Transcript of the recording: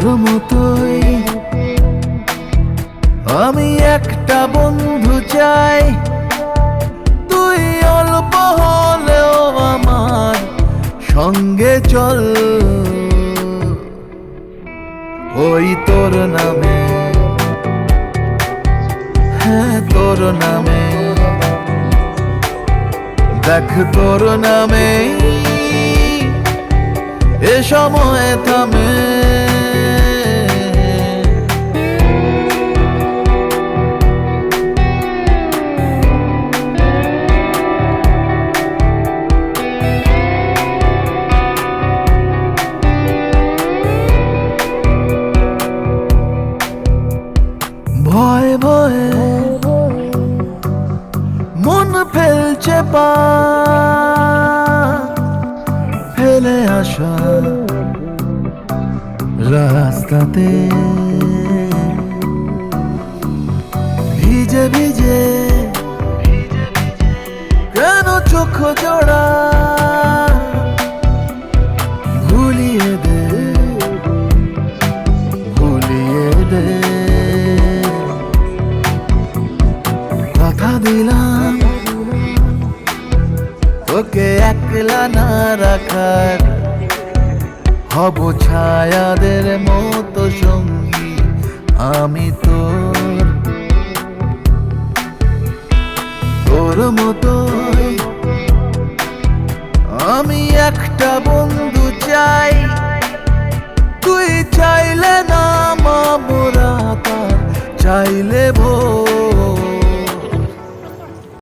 তোর মতোই। আমি একটা বন্ধু চাই। তুই অল্প হলেও আমার সঙ্গে চল। ওই তোর নামে। হ্যাঁ তোর নামে। দেখ, তোর নামে। এ সময় থামে। ফেলছে ফেলে আসা রাস্তাতে। ভিজে ভিজে কেন চোখ জোড়া? ভুলিয়ে দে ভুলিয়ে দে। কথা দিলাম। তোকে একলা না রাখার, হব ছায়াদের মতো সঙ্গী আমি তো তোর মতো আমি একটা বন্ধু চাই, তুই চাইলে না মা মোরা চাইলে ভোর।